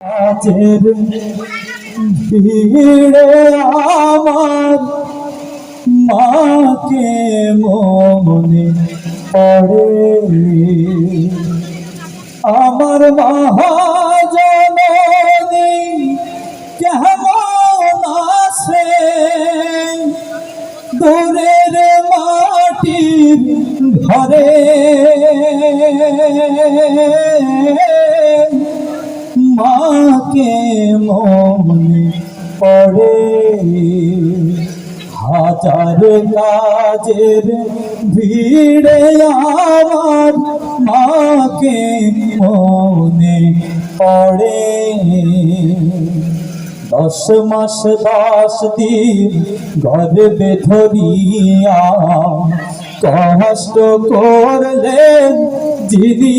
কাজের ভিড়ে আমার মাকে মনে পড়ে আমার মহাজননী কেমন আছে? দূরের মাটির ঘরে। মাকে মনে পড়ে। হাজার কাজের ভিড়ে আমার মাকে মনে পড়ে। দশ মাস, দশ দিন গর্বে ধরিয়া কষ্ট করলেন যিনি।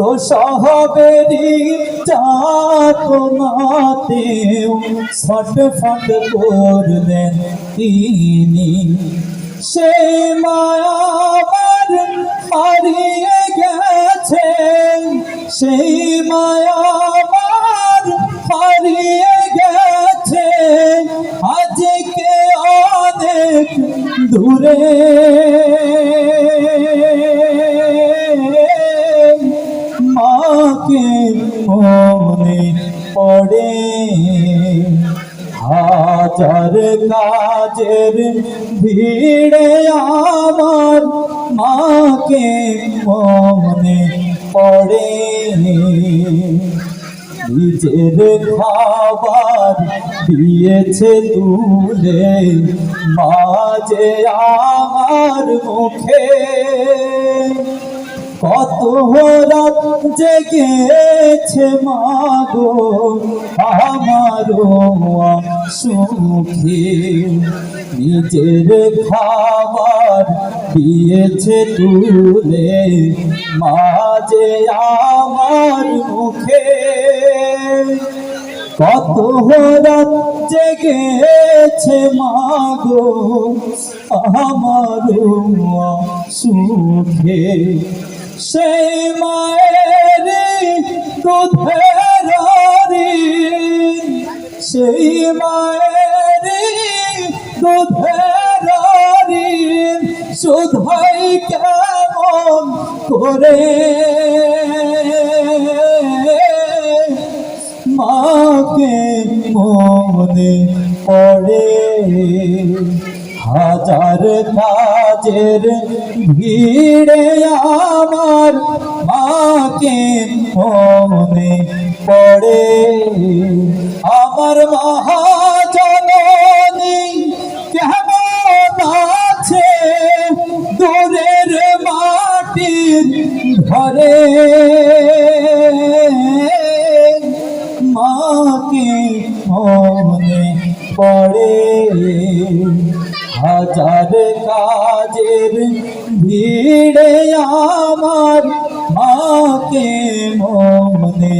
প্রসবেরি যাতনাতেও ছটফট করলেন তিনি। সে মায়াবার হারিয়ে গেছে সেই মায়াবার হারিয়ে গেছে, আজকে অনেক দূরে। মাকে মনে পড়ে। হাজার কাজের ভিড়ে আমার মাকে মনে পড়ে। নিজের খাবার দিয়েছে তুলে, মাঝে আমার মুখে। কত রাত জেগেছে মাগো, আমারও সুখে। নিজের খাবার দিয়েছে তুলে, মাঝে আমার মুখে। কত রাত জেগেছে মাগো আমার সুখে। সেই মায়ের দুধের সেই মায়ের দুধের শুধাই কেমন করে? মাকে মনে পড়ে হাজার কাজের ভিড়ে আমার মাকে মনে পড়ে। আমার মহাজননী কেমন আছে দূরের মাটির ঘরে? মাকে মনে পড়ে। হাজার কাজের ভিড়ে আমার মাকে মনে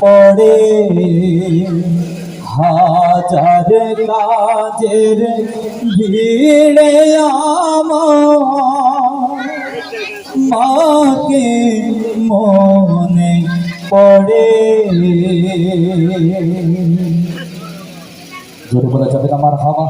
পড়ে। হাজার কাজের ভিড়ে আমার মাকে মনে পড়ে। জোরে বলা যাবে আমার হাওয়া